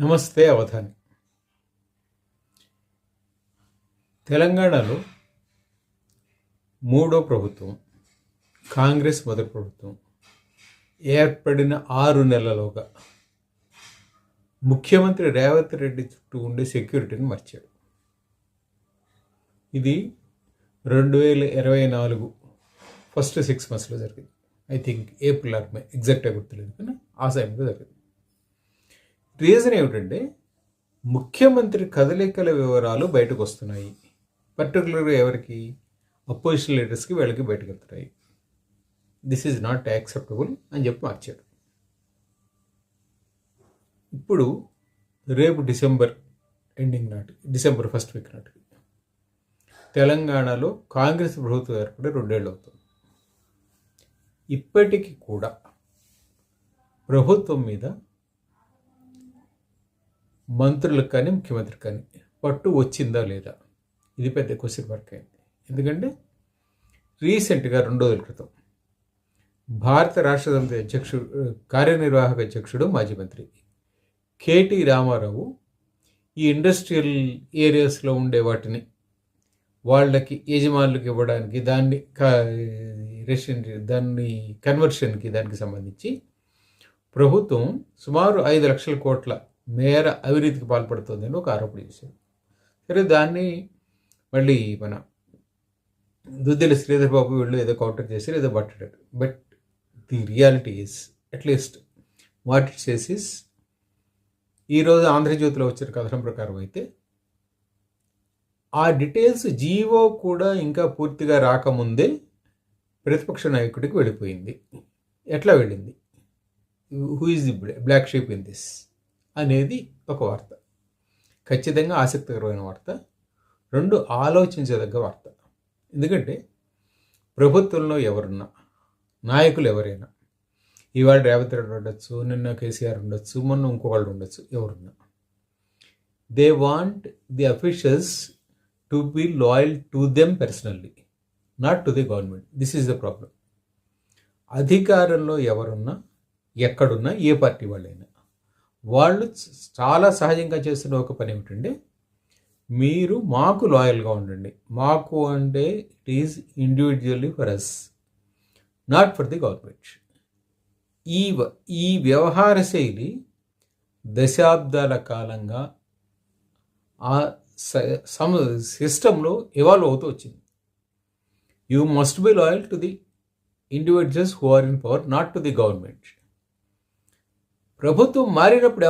నమస్తే అవధాని. తెలంగాణలో మూడో ప్రభుత్వం కాంగ్రెస్ మొదటి ప్రభుత్వం ఏర్పడిన ఆరు నెలలోగా ముఖ్యమంత్రి రేవంత్ రెడ్డి చుట్టూ ఉండే సెక్యూరిటీని మర్చాడు. ఇది రెండు వేల ఇరవై నాలుగు ఫస్ట్ సిక్స్ మంత్స్లో జరిగింది. I think April or May ఎగ్జాక్ట్గా గుర్తులేదు కానీ ఆ సమయంలో జరిగింది. రీజన్ ఏమిటంటే ముఖ్యమంత్రి కదలికల వివరాలు బయటకు వస్తున్నాయి పర్టికులర్గా ఎవరికి? అపోజిషన్ లీడర్స్కి వీళ్ళకి బయటకు వెళ్తున్నాయి దిస్ ఈజ్ నాట్ యాక్సెప్టబుల్ అని చెప్పి మార్చారు. ఇప్పుడు రేపు డిసెంబర్ ఎండింగ్ నాటికి డిసెంబర్ ఫస్ట్ వీక్ నాటికి తెలంగాణలో కాంగ్రెస్ ప్రభుత్వం ఏర్పడి రెండేళ్ళు అవుతుంది ఇప్పటికీ కూడా ప్రభుత్వం మీద మంత్రులకు కానీ ముఖ్యమంత్రికి కానీ పట్టు వచ్చిందా లేదా? ఇది పెద్ద క్వశ్చన్ మార్క్ అయింది. ఎందుకంటే రీసెంట్గా రెండు రోజుల క్రితం భారత రాష్ట్ర సమితి అధ్యక్షుడు కార్యనిర్వాహక అధ్యక్షుడు మాజీ మంత్రి కేటీ రామారావు ఈ ఇండస్ట్రియల్ ఏరియాస్లో ఉండే వాటిని వాళ్ళకి యజమానులకు ఇవ్వడానికి దాన్ని రెసిడెంట్ దాన్ని కన్వర్షన్కి దానికి సంబంధించి ప్రభుత్వం సుమారు ఐదు లక్షల కోట్ల మేర అవినీతికి పాల్పడుతుందని ఒక ఆరోపణ చేశారు. సరే దాన్ని మళ్ళీ మన దుద్దిల శ్రీధర్ బాబు వీళ్ళు ఏదో కౌంటర్ చేశారు ఏదో పట్టాడు but the reality is at least what it says ఈరోజు ఆంధ్రజ్యోతిలో వచ్చిన కథనం ప్రకారం అయితే ఆ డీటెయిల్స్ జీవో కూడా ఇంకా పూర్తిగా రాకముందే ప్రతిపక్ష నాయకుడికి వెళ్ళిపోయింది. ఎట్లా వెళ్ళింది? Who is the black sheep in this అనేది ఒక వార్త. ఖచ్చితంగా ఆసక్తికరమైన వార్త. రెండు ఆలోచించదగ్గ వార్త. ఎందుకంటే ప్రభుత్వంలో ఎవరున్నా నాయకులు ఎవరైనా ఇవాళ రేవంత్ రెడ్డి ఉండొచ్చు నిన్న కేసీఆర్ ఉండొచ్చు మొన్న ఇంకొకళ్ళు ఉండొచ్చు ఎవరున్నా they want the officials to be loyal to them personally not to the government. This is the problem అధికారంలో ఎవరున్నా ఎక్కడున్నా ఏ పార్టీ వాళ్ళైనా వాళ్ళు చాలా సహజంగా చేస్తున్న ఒక పని ఏమిటంటే మీరు మాకు లాయల్గా ఉండండి. మాకు అంటే it is individually for us not for the government ఈ ఈ వ్యవహార శైలి దశాబ్దాల కాలంగా ఆ సమ సిస్టంలో ఇవాల్వ్ అవుతూ వచ్చింది. You must be loyal to the individuals who are in power not to the government ప్రభుత్వం మారినప్పుడు